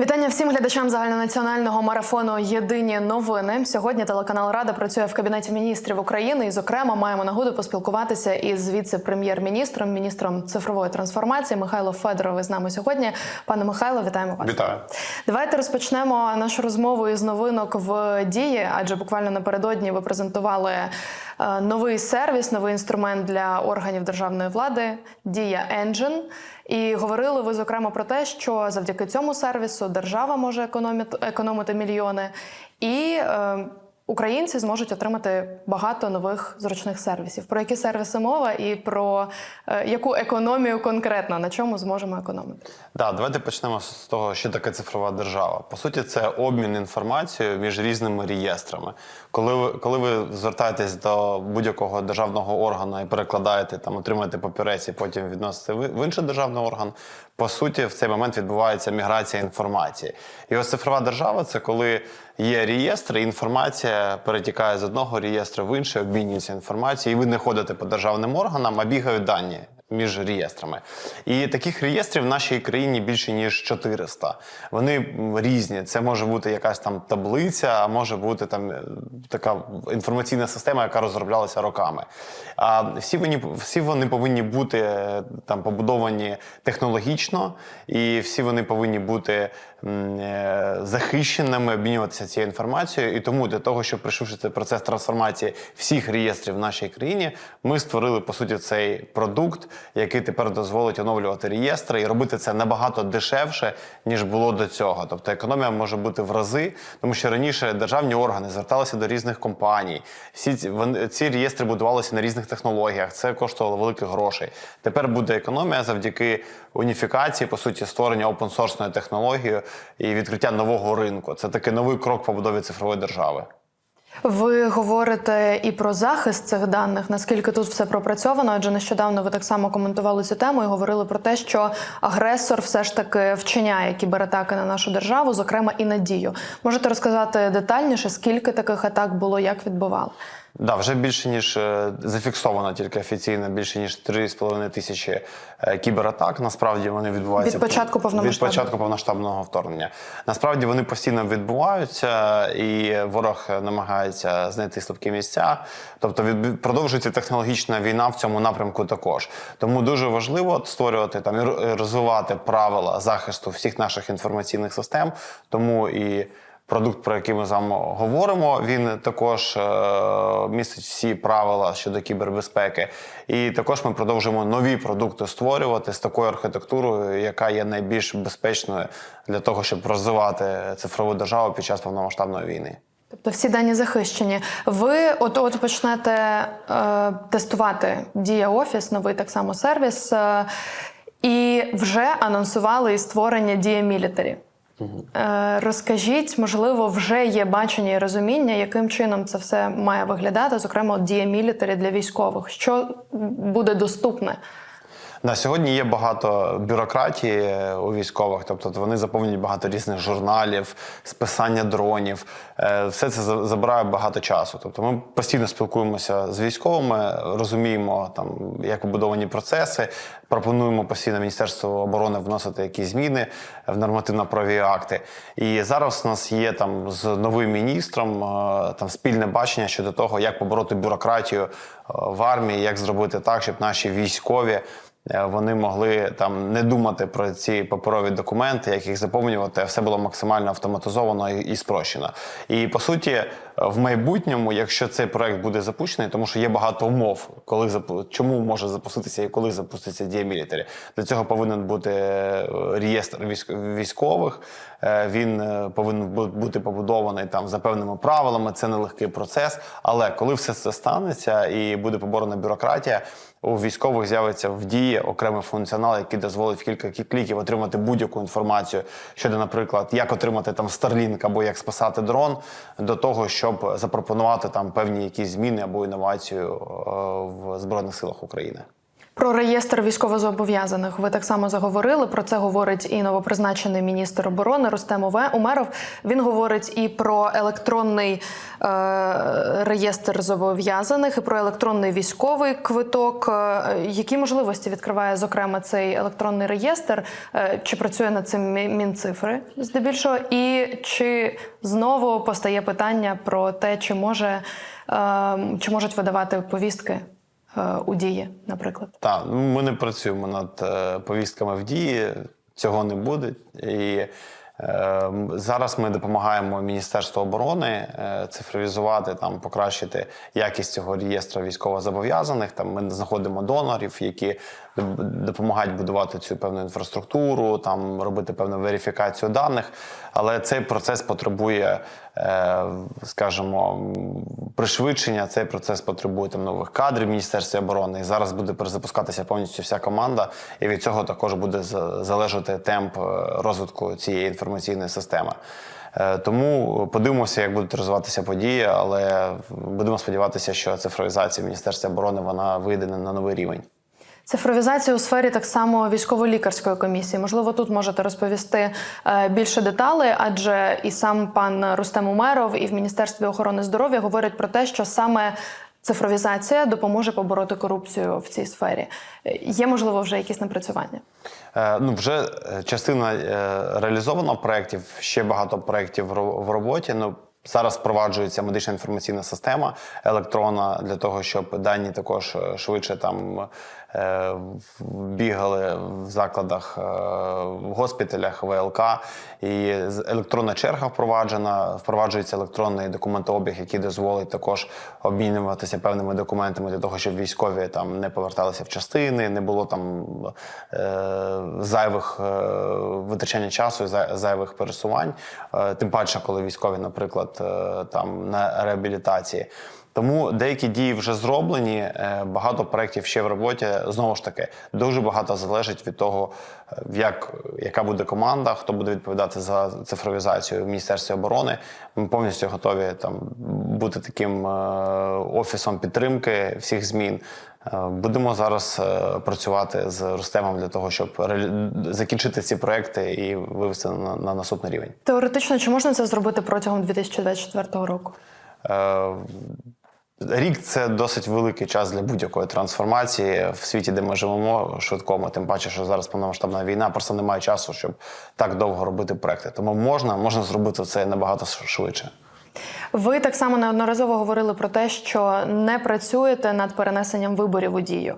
Вітання всім глядачам загальнонаціонального марафону Єдині новини. Сьогодні телеканал Рада працює в кабінеті міністрів України. І, зокрема, маємо нагоду поспілкуватися із віце-прем'єр-міністром, міністром цифрової трансформації Михайло Федоров. з нами сьогодні. Пане Михайло, вітаємо вас. Вітаю. Давайте розпочнемо нашу розмову із новинок в дії, адже буквально напередодні ви презентували новий сервіс, новий інструмент для органів державної влади Дія Engine. І говорили ви зокрема про те, що завдяки цьому сервісу держава може економити мільйони, і е, українці зможуть отримати багато нових зручних сервісів. Про які сервіси мова і про е, яку економію конкретно на чому зможемо економити? Да, давайте почнемо з того, що таке цифрова держава. По суті, це обмін інформацією між різними реєстрами. Коли ви коли ви звертаєтесь до будь-якого державного органу і перекладаєте там, отримуєте папірець і потім відносите в інший державний орган. По суті, в цей момент відбувається міграція інформації. І ось цифрова держава це коли є реєстр, і інформація перетікає з одного реєстру в інший, обмінюється інформацією, і ви не ходите по державним органам, а бігають дані між реєстрами. І таких реєстрів в нашій країні більше ніж 400. Вони різні. Це може бути якась там таблиця, а може бути там е, така інформаційна система, яка розроблялася роками. А всі вони, всі вони повинні бути е, там побудовані технологічно, і всі вони повинні бути захищеними, обмінюватися цією інформацією. І тому для того, щоб пришвидшити процес трансформації всіх реєстрів в нашій країні, ми створили по суті цей продукт, який тепер дозволить оновлювати реєстри і робити це набагато дешевше ніж було до цього. Тобто економія може бути в рази, тому що раніше державні органи зверталися до різних компаній. Всі ці ці реєстри будувалися на різних технологіях. Це коштувало великих грошей. Тепер буде економія завдяки уніфікації, по суті, створення опенсорсної технології і відкриття нового ринку. Це такий новий крок побудові цифрової держави. Ви говорите і про захист цих даних, наскільки тут все пропрацьовано? Адже нещодавно ви так само коментували цю тему і говорили про те, що агресор все ж таки вчиняє кібератаки на нашу державу, зокрема і на дію. Можете розказати детальніше, скільки таких атак було, як відбували? Да, вже більше ніж е, зафіксовано тільки офіційно більше ніж 3,5 тисячі е, кібератак. Насправді вони відбуваються Від початку від початку повноштабного вторгнення. Насправді вони постійно відбуваються, і ворог намагається знайти слабкі місця. Тобто від продовжується технологічна війна в цьому напрямку також. Тому дуже важливо створювати там і розвивати правила захисту всіх наших інформаційних систем. Тому і Продукт, про який ми з вами говоримо, він також е, містить всі правила щодо кібербезпеки. І також ми продовжуємо нові продукти створювати з такою архітектурою, яка є найбільш безпечною для того, щоб розвивати цифрову державу під час повномасштабної війни. Тобто всі дані захищені. Ви от от почнете е, тестувати Дія Офіс, новий так само сервіс, е, і вже анонсували і створення Дія Мілітарі. Е, розкажіть, можливо, вже є бачення і розуміння, яким чином це все має виглядати, зокрема, от Дія Мілітарі для військових. Що буде доступне? На сьогодні є багато бюрократії у військових, тобто вони заповнюють багато різних журналів, списання дронів. Е, Все це забирає багато часу. Тобто ми постійно спілкуємося з військовими, розуміємо там, як побудовані процеси, пропонуємо постійно Міністерству оборони вносити якісь зміни в нормативно-правові акти. І зараз у нас є там з новим міністром е, там спільне бачення щодо того, як побороти бюрократію е, в армії, як зробити так, щоб наші військові. Е, Вони могли там не думати про ці паперові документи, як їх заповнювати, а все було максимально автоматизовано і, спрощено. І по суті, е, в майбутньому, якщо цей проект буде запущений, тому що є багато умов, коли чому може запуститися і коли запуститься Дія Мілітарі. Для цього повинен бути е, реєстр військ- військових. Він повинен бути побудований там за певними правилами. Це нелегкий процес. Але коли все це станеться і буде поборона бюрократія, у військових з'явиться в дії окремий функціонал, який дозволить кілька кі- кліків отримати будь-яку інформацію щодо, наприклад, як отримати там Starlink або як спасати дрон, до того, щоб запропонувати там певні якісь зміни або інновацію е, в збройних силах України. Про реєстр військовозобов'язаних ви так само заговорили. Про це говорить і новопризначений міністр оборони Рустем Уве- Умеров. Він говорить і про електронний е, реєстр зобов'язаних, і про електронний військовий квиток. Е, Які можливості відкриває зокрема цей електронний реєстр? Е, Чи працює над цим мінцифри здебільшого? І чи знову постає питання про те, чи може е, чи можуть видавати повістки? Е, у дії, наприклад. Так, ну, ми не працюємо над е, повістками в дії, цього не буде. І е, зараз ми допомагаємо Міністерству оборони цифровізувати, там, покращити якість цього реєстру військовозобов'язаних. Там ми знаходимо донорів, які допомагають будувати цю певну інфраструктуру, там робити певну верифікацію даних. Але цей процес потребує, е, скажімо, пришвидшення. Цей процес потребує там нових кадрів в Міністерстві оборони. І зараз буде перезапускатися повністю вся команда, і від цього також буде залежати темп е, розвитку цієї інформаційної системи. Е, Тому подивимося, як будуть розвиватися події, але будемо сподіватися, що цифровізація Міністерства оборони вона вийде на новий рівень. Цифровізація у сфері так само військово-лікарської комісії. Можливо, тут можете розповісти е, більше деталей, адже і сам пан Рустем Умеров, і в Міністерстві охорони здоров'я говорять про те, що саме цифровізація допоможе побороти корупцію в цій сфері. Е, Є можливо вже якісь напрацювання? Е, Ну, вже частина реалізовано проєктів, ще багато проєктів в роботі. Ну, зараз впроваджується медична інформаційна система електронна для того, щоб дані також швидше там бігали в закладах, е, в госпіталях, ВЛК. І електронна черга впроваджена, впроваджується електронний документообіг, який дозволить також обмінюватися певними документами для того, щоб військові там не поверталися в частини, не було там е, зайвих е, витрачання часу, зай- зайвих пересувань. Е, тим паче, коли військові, наприклад, е, там на реабілітації. Тому деякі дії вже зроблені, е, багато проєктів ще в роботі. Знову ж таки, дуже багато залежить від того, е, як, яка буде команда, хто буде відповідати за цифровізацію в Міністерстві оборони. Ми повністю готові там бути таким е, офісом підтримки всіх змін. Будемо зараз працювати з Рустемом для того, щоб закінчити ці проекти і вивести на, на наступний рівень. Теоретично, чи можна це зробити протягом 2024 року? Е, Рік це досить великий час для будь-якої трансформації в світі, де ми живемо швидкому. Тим паче, що зараз повномасштабна війна, просто немає часу, щоб так довго робити проекти. Тому можна, можна зробити це набагато швидше. Ви так само неодноразово говорили про те, що не працюєте над перенесенням виборів у дію.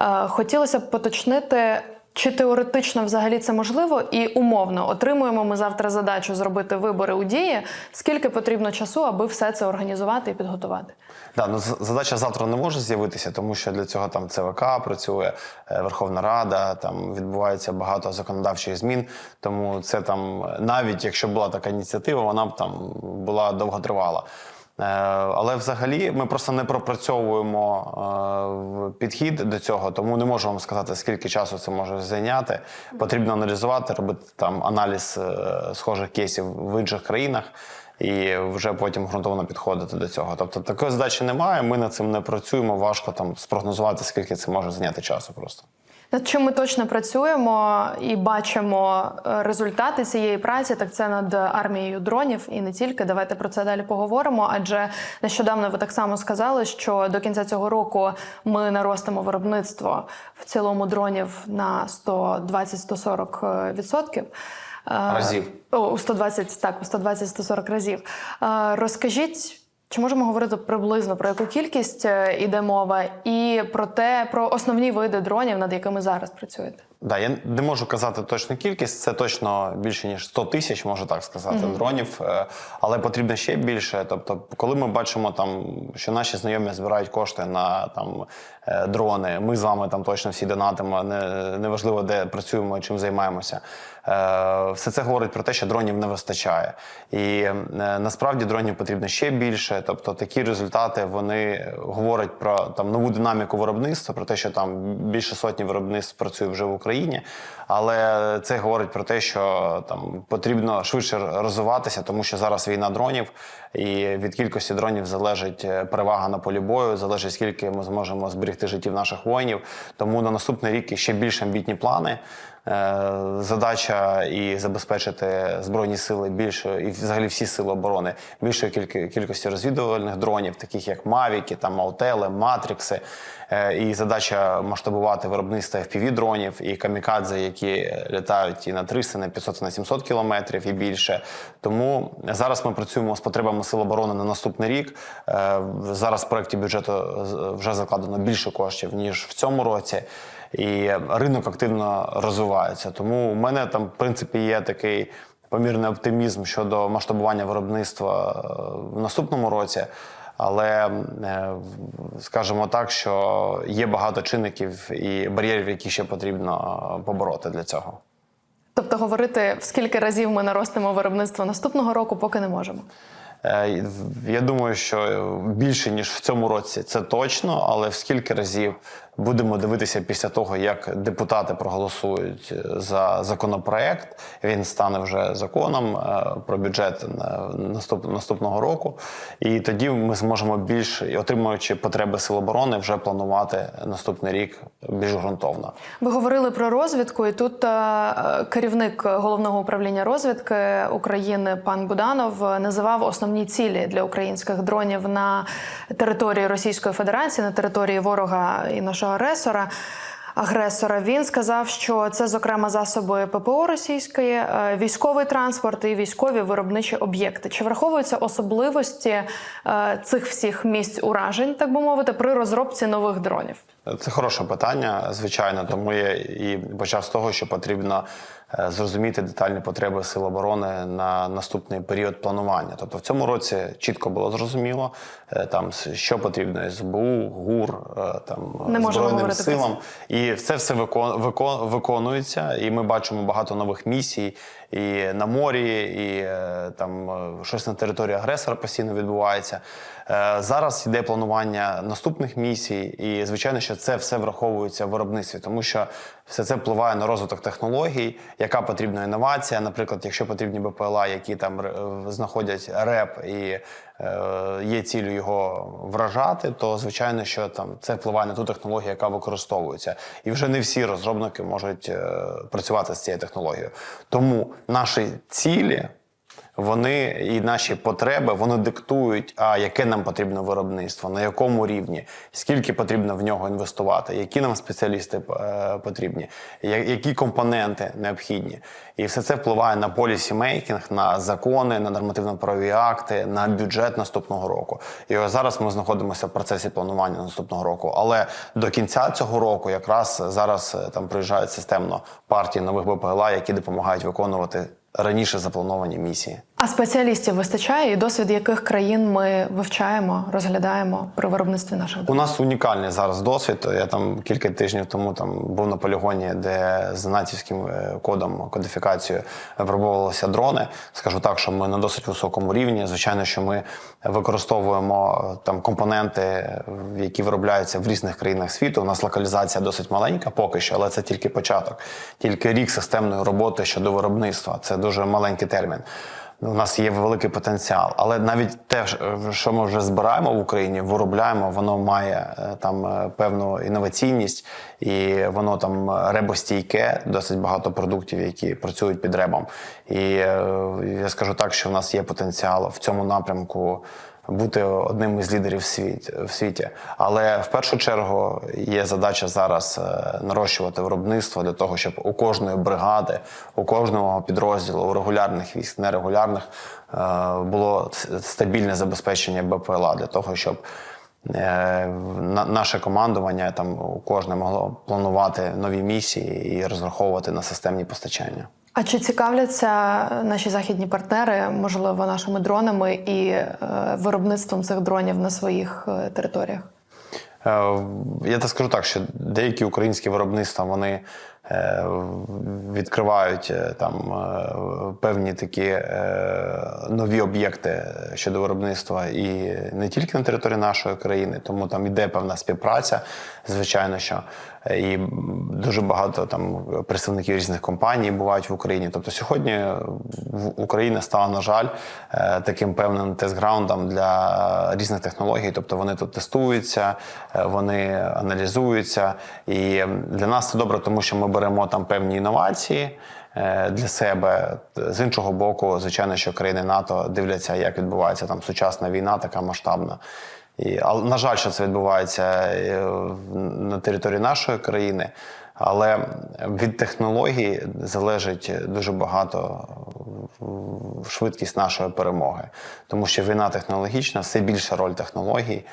Е, Хотілося б поточнити, чи теоретично взагалі це можливо, і умовно отримуємо ми завтра задачу зробити вибори у дії. Скільки потрібно часу, аби все це організувати і підготувати? Да, ну задача завтра не може з'явитися, тому що для цього там ЦВК працює, е, Верховна Рада, там відбувається багато законодавчих змін. Тому це там, навіть якщо була така ініціатива, вона б там була довготривала. Е, Але взагалі ми просто не пропрацьовуємо е, підхід до цього, тому не можу вам сказати, скільки часу це може зайняти. Потрібно аналізувати, робити там аналіз е, схожих кейсів в інших країнах і вже потім ґрунтовно підходити до цього. Тобто такої задачі немає. Ми над цим не працюємо. Важко там спрогнозувати, скільки це може зайняти часу. Просто Над чим ми точно працюємо і бачимо е, результати цієї праці, так це над армією дронів і не тільки. Давайте про це далі поговоримо. Адже нещодавно ви так само сказали, що до кінця цього року ми наростимо виробництво в цілому дронів на 120-140 відсотків. Е, Разів. О, у 120, так, у 120-140 разів. Е, Розкажіть. Чи можемо говорити приблизно про яку кількість е, іде мова, і про те, про основні види дронів, над якими зараз працюєте? да, я не можу казати точну кількість. Це точно більше ніж 100 тисяч, можу так сказати, дронів. Е, Але потрібно ще більше. Тобто, коли ми бачимо там, що наші знайомі збирають кошти на там е, дрони, ми з вами там точно всі донатимо. Не неважливо, де працюємо і чим займаємося. Е, Все це говорить про те, що дронів не вистачає. І е, насправді дронів потрібно ще більше. Тобто такі результати вони говорять про там нову динаміку виробництва, про те, що там більше сотні виробництв працює вже в Україні. Але це говорить про те, що там потрібно швидше розвиватися, тому що зараз війна дронів, і від кількості дронів залежить е, перевага на полі бою, залежить скільки ми зможемо зберегти життів наших воїнів. Тому на наступний рік ще більш амбітні плани. Е, Задача і забезпечити збройні сили більшою і взагалі всі сили оборони більшої кількості розвідувальних дронів, таких як Мавіки, там Маутели, Матрікси. Е, І задача масштабувати виробництво fpv дронів і камікадзе, які літають і на 300, на 500, на 700 кілометрів і більше. Тому зараз ми працюємо з потребами сил оборони на наступний рік. Е, Зараз в проєкті бюджету вже закладено більше коштів ніж в цьому році. І ринок активно розвивається. Тому у мене там, в принципі, є такий помірний оптимізм щодо масштабування виробництва е, в наступному році. Але е, скажімо так, що є багато чинників і бар'єрів, які ще потрібно е, побороти для цього. Тобто говорити, в скільки разів ми наростимо виробництво наступного року, поки не можемо. Е, Я думаю, що більше ніж в цьому році це точно, але в скільки разів будемо дивитися після того, як депутати проголосують за законопроект. Він стане вже законом е, про бюджет на наступного року. І тоді ми зможемо більш отримуючи потреби сил оборони, вже планувати наступний рік більш ґрунтовно. Ви говорили про розвідку, і тут е, керівник головного управління розвідки України пан Буданов називав основні цілі для українських дронів на території Російської Федерації, на території ворога і нашого агресора. Агресора він сказав, що це зокрема засоби ППО російської, е, військовий транспорт і військові виробничі об'єкти. Чи враховуються особливості е, цих всіх місць уражень, так би мовити, при розробці нових дронів? Це хороше питання, звичайно. Тому я і почав з того, що потрібно е, зрозуміти детальні потреби сил оборони на наступний період планування. Тобто в цьому році чітко було зрозуміло, е, там що потрібно СБУ, ГУР, е, там Не збройним силам, і це все викон, викон, виконується. І ми бачимо багато нових місій і на морі, і е, там е, щось на території агресора постійно відбувається. Е, Зараз йде планування наступних місій, і звичайно, що це все враховується в виробництві, тому що все це впливає на розвиток технологій, яка потрібна інновація. Наприклад, якщо потрібні БПЛА, які там знаходять реп і є ціллю його вражати, то звичайно, що там це впливає на ту технологію, яка використовується, і вже не всі розробники можуть е, працювати з цією технологією. Тому наші цілі. Вони і наші потреби вони диктують, а яке нам потрібно виробництво, на якому рівні, скільки потрібно в нього інвестувати, які нам спеціалісти е, потрібні, які компоненти необхідні. І все це впливає на полісімейкінг, на закони, на нормативно-правові акти, на бюджет наступного року. І ось зараз ми знаходимося в процесі планування наступного року. Але до кінця цього року, якраз зараз е, там приїжджають системно партії нових БПЛА, які допомагають виконувати раніше заплановані місії. А спеціалістів вистачає, і досвід яких країн ми вивчаємо, розглядаємо при виробництві наших У нас унікальний зараз досвід. Я там кілька тижнів тому там був на полігоні, де з націвським е, кодом кодифікацією випробовувалися дрони. Скажу так, що ми на досить високому рівні. Звичайно, що ми використовуємо е, там компоненти, які виробляються в різних країнах світу. У нас локалізація досить маленька поки що, але це тільки початок. Тільки рік системної роботи щодо виробництва. Це дуже маленький термін. У нас є великий потенціал, але навіть те, що ми вже збираємо в Україні, виробляємо, воно має е, там е, певну інноваційність і воно там ребостійке, досить багато продуктів, які працюють під ребом. І е, я скажу так, що в нас є потенціал в цьому напрямку. Бути одним із лідерів в світі. Але в першу чергу є задача зараз е, нарощувати виробництво для того, щоб у кожної бригади, у кожного підрозділу, у регулярних військ, нерегулярних е, було стабільне забезпечення БПЛА для того, щоб наше командування там кожне могло планувати нові місії і розраховувати на системні постачання. А чи цікавляться наші західні партнери, можливо, нашими дронами і е, виробництвом цих дронів на своїх е, територіях? Е, Я так скажу так, що деякі українські виробництва вони е, відкривають е, там е, певні такі е, нові об'єкти щодо виробництва і не тільки на території нашої країни, тому там іде певна співпраця, звичайно, що е, і дуже багато там представників різних компаній бувають в Україні. Тобто сьогодні Україна стала, на жаль, е, таким певним тест-граундом для різних технологій. Тобто вони тут тестуються, е, вони аналізуються. І для нас це добре, тому що ми беремо там певні інновації. е, Для себе з іншого боку, звичайно, що країни НАТО дивляться, як відбувається там сучасна війна, така масштабна. І, але, на жаль, що це відбувається е, на території нашої країни. Але від технологій залежить дуже багато швидкість нашої перемоги, тому що війна технологічна, все більша роль технологій.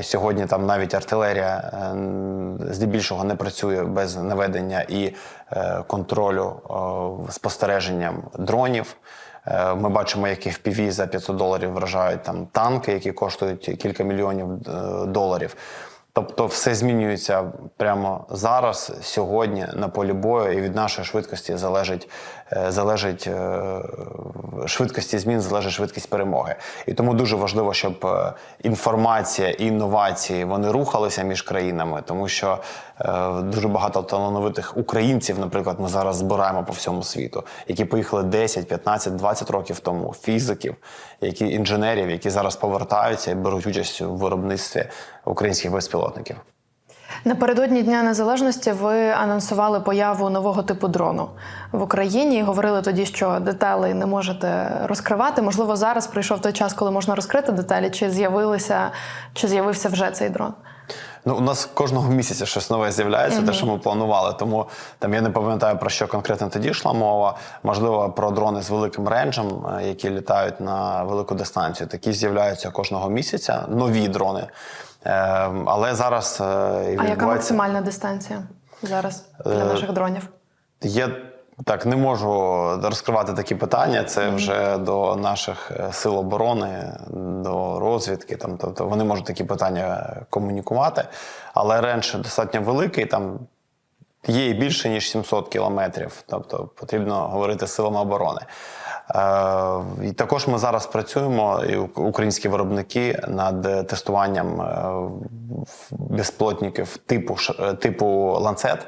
Сьогодні там навіть артилерія е, здебільшого не працює без наведення і е, контролю е, спостереженням дронів. Ми бачимо, як FPV за 500 доларів вражають там танки, які коштують кілька мільйонів доларів. Тобто все змінюється прямо зараз, сьогодні на полі бою, і від нашої швидкості залежить, залежить е, швидкості змін, залежить швидкість перемоги. І тому дуже важливо, щоб е, інформація і інновації вони рухалися між країнами, тому що е, дуже багато талановитих українців, наприклад, ми зараз збираємо по всьому світу, які поїхали 10, 15, 20 років тому, фізиків, які інженерів, які зараз повертаються і беруть участь у виробництві українських безпілотників. Напередодні Дня Незалежності ви анонсували появу нового типу дрону в Україні і говорили тоді, що деталей не можете розкривати. Можливо, зараз прийшов той час, коли можна розкрити деталі, чи з'явилися, чи з'явився вже цей дрон. Ну, у нас кожного місяця щось нове з'являється, те, що ми планували. Тому там я не пам'ятаю про що конкретно тоді йшла мова. Можливо, про дрони з великим рейнджем, е, які літають на велику дистанцію. Такі з'являються кожного місяця, нові дрони. Е, але зараз е, і А яка максимальна дистанція зараз для Е, наших дронів? Є так, не можу розкривати такі питання. Це вже до наших е, сил оборони, до розвідки. Там, тобто вони можуть такі питання комунікувати. Але ренж достатньо великий. Там є і більше ніж 700 кілометрів. Тобто потрібно говорити з силами оборони. Е, і також ми зараз працюємо, і українські виробники над тестуванням е, безплотників типу, е, типу ланцет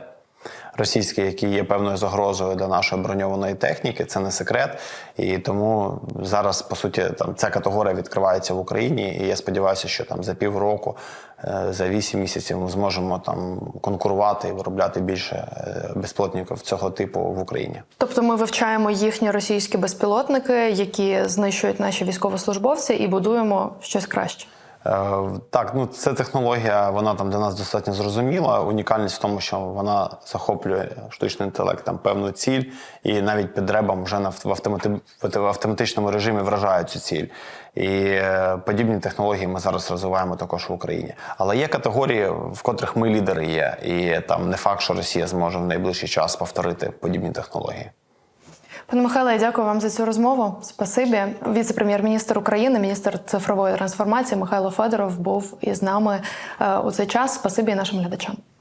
російський, який є певною загрозою для нашої броньованої техніки, це не секрет. І тому зараз, по суті, там ця категорія відкривається в Україні. І я сподіваюся, що там за півроку, е, за вісім місяців ми зможемо там конкурувати і виробляти більше е, безплотників цього типу в Україні. Тобто ми вивчаємо їхні російські безпілотники, які знищують наші військовослужбовці, і будуємо щось краще. Е, Так, ну це технологія, вона там для нас достатньо зрозуміла. Унікальність в тому, що вона захоплює штучний інтелект там певну ціль, і навіть під ребом вже на в автомати- в автоматичному режимі вражають цю ціль. І е, подібні технології ми зараз розвиваємо також в Україні. Але є категорії, в котрих ми лідери є, і там не факт, що Росія зможе в найближчий час повторити подібні технології. Пане Михайле, я дякую вам за цю розмову. Спасибі. Віце-прем'єр-міністр України, міністр цифрової трансформації Михайло Федоров був із нами е, у цей час. Спасибі нашим глядачам.